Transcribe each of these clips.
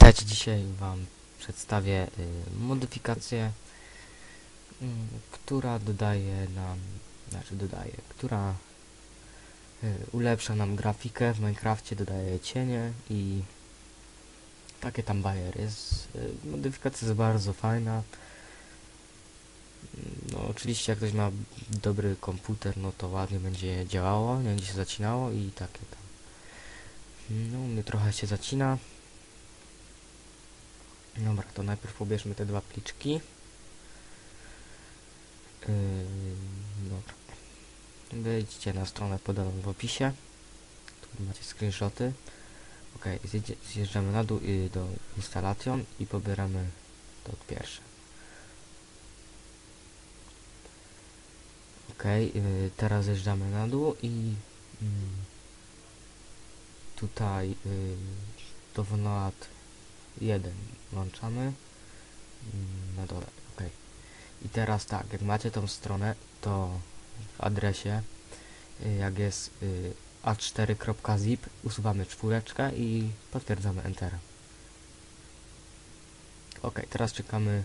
Witajcie, dzisiaj Wam przedstawię y, modyfikację, y, która dodaje nam, znaczy dodaje, która y, ulepsza nam grafikę w Minecrafcie, dodaje cienie i takie tam bajery. Jest, modyfikacja jest bardzo fajna. No oczywiście jak ktoś ma dobry komputer, no to ładnie będzie działało, nie będzie się zacinało i takie tam. No mnie trochę się zacina. Dobra, to najpierw pobierzmy te dwa pliczki. Yy, dobra. Wejdźcie na stronę podaną w opisie. Tu macie screenshoty. Ok, zjeżdżamy na dół i do instalation i pobieramy to pierwsze. Ok, yy, teraz zjeżdżamy na dół i mm, tutaj yy, download 1 włączamy mm, na dole, ok. I teraz tak, jak macie tą stronę, to w adresie, y, jak jest y, a4.zip, usuwamy czwóreczkę i potwierdzamy Enter. Ok, teraz czekamy,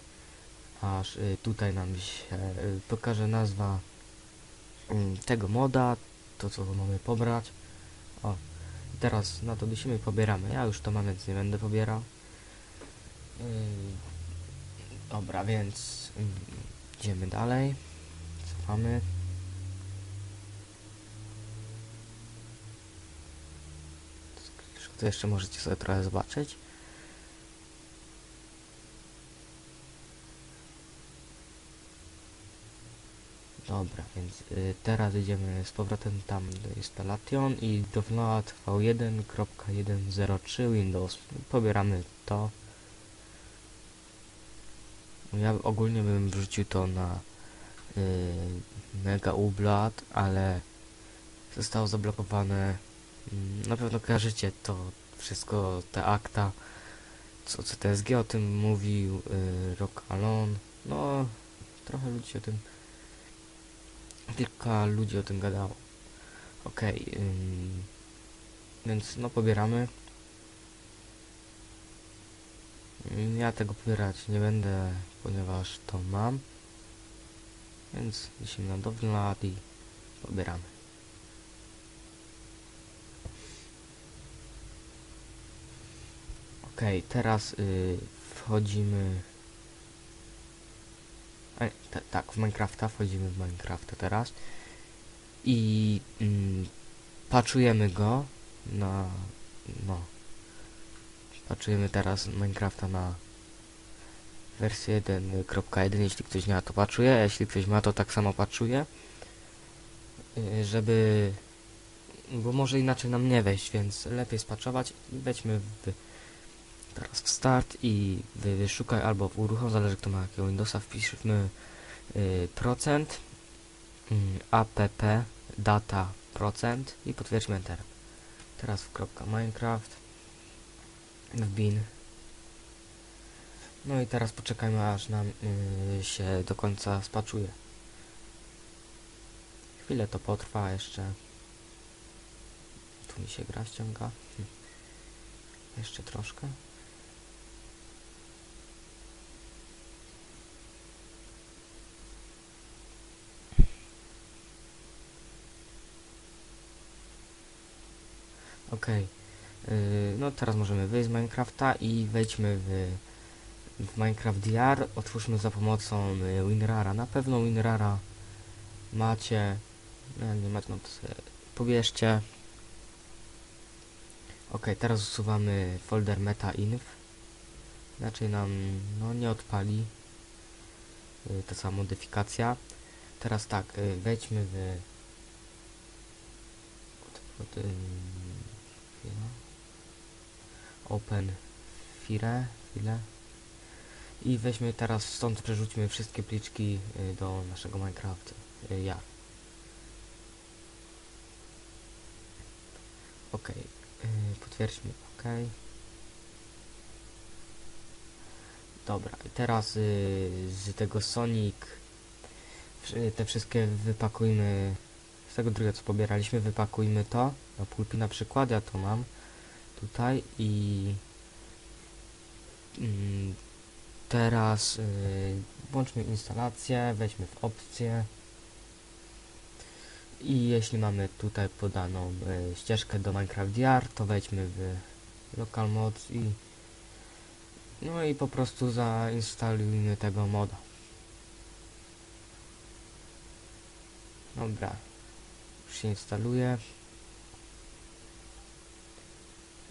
aż y, tutaj nam się pokaże nazwa mm, tego moda, to co mamy pobrać. O, teraz na to dusimy pobieramy. Ja już to więc nie będę pobierał. Yy, dobra, więc yy, idziemy dalej. Cofamy. Jeszcze możecie sobie trochę zobaczyć. Dobra, więc y, teraz idziemy z powrotem tam do installation i download v1.103 Windows. Pobieramy to. Ja ogólnie bym wrzucił to na y, Mega Ublat, ale zostało zablokowane. Mm, Na pewno kojarzycie to wszystko, te akta, co CTSG o tym mówił, y, Rock Alone. No, trochę ludzi o tym kilka ludzi o tym gadało. Okej, ym, więc no pobieramy. Ja tego pobierać nie będę, ponieważ to mam. Więc lecimy na download i pobieramy. Okej, teraz y, wchodzimy ta- tak, w Minecrafta, wchodzimy w Minecrafta teraz i mm, paczujemy go na, no, paczujemy teraz Minecrafta na wersję 1.1, jeśli ktoś nie ma to paczuje, a jeśli ktoś ma to tak samo paczuje, y, żeby, bo może inaczej nam nie wejść, więc lepiej spaczować. Wejdźmy w teraz w start i wy, wyszukaj albo w uruchom, zależy kto ma jakiego Windowsa, wpiszmy y, procent y, app data procent i potwierdźmy Enter. Teraz w kropka Minecraft w bin no i teraz poczekajmy aż nam y, się do końca spaczuje. Chwilę to potrwa jeszcze. Tu mi się gra ściąga. Hm. Jeszcze troszkę. Okej. Yy, no teraz możemy wyjść z Minecrafta i wejdźmy w, w Minecraft DR. Otwórzmy za pomocą y, WinRara. Na pewno WinRara macie. Jak nie macie, no to sobie pobierzcie. Ok, teraz usuwamy folder metainf. Inaczej nam no, nie odpali y, ta sama modyfikacja. Teraz tak, wejdźmy w Open file, file. I weźmy teraz stąd przerzućmy wszystkie pliczki y, do naszego Minecraft y, ja. Ok, potwierdźmy ok. Dobra, i teraz y, z tego Sonic te wszystkie wypakujmy z tego drugiego co pobieraliśmy, wypakujmy to na pulpi na przykład, ja to mam tutaj i teraz y, włączmy instalację, weźmy w opcję i jeśli mamy tutaj podaną y, ścieżkę do Minecraft VR, to wejdźmy w local mods i no i po prostu zainstalujmy tego moda. Dobra, już się instaluje.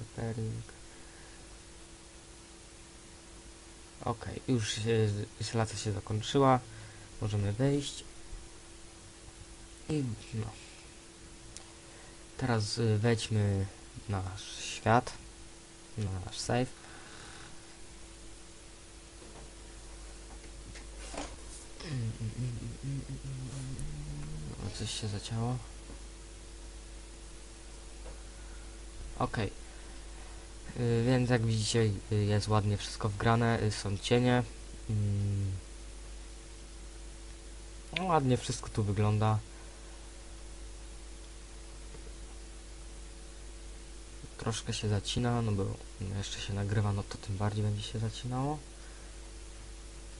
Preparing. Ok, już instalacja się zakończyła. Możemy wejść. I no. Teraz y, wejdźmy w nasz świat. Na nasz save. Coś się zacięło. Okej. Y, Więc jak widzicie y, jest ładnie wszystko wgrane, y, są cienie. Mm. No, ładnie wszystko tu wygląda. Troszkę się zacina, no bo jeszcze się nagrywa, no to tym bardziej będzie się zacinało.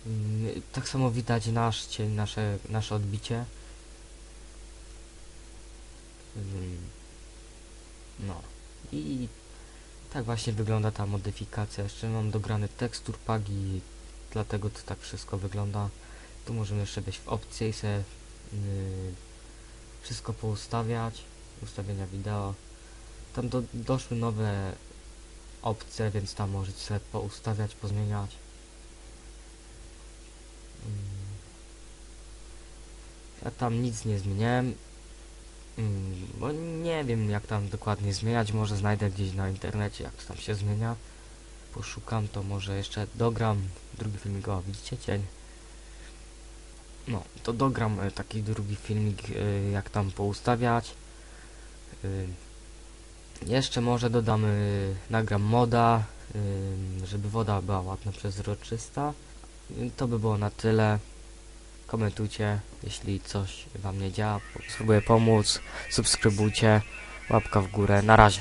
Mm, Tak samo widać nasz cień, nasze, nasze odbicie. Mm. No. I tak właśnie wygląda ta modyfikacja. Jeszcze mam dograny tekstur pack i dlatego to tak wszystko wygląda. Tu możemy jeszcze wejść w opcje i sobie yy, wszystko poustawiać. Ustawienia wideo. Tam do, doszły nowe opcje, więc tam możecie sobie poustawiać, pozmieniać. Mm. Ja tam nic nie zmieniałem. Mm, bo nie wiem jak tam dokładnie zmieniać, może znajdę gdzieś na internecie jak to tam się zmienia. Poszukam to może jeszcze dogram drugi filmik, o widzicie cień. No, to dogram e, taki drugi filmik e, jak tam poustawiać. Y, jeszcze może dodam, nagram moda, żeby woda była ładna, przezroczysta. To by było na tyle. Komentujcie, jeśli coś wam nie działa. Spróbuję pomóc. Subskrybujcie. Łapka w górę. Na razie.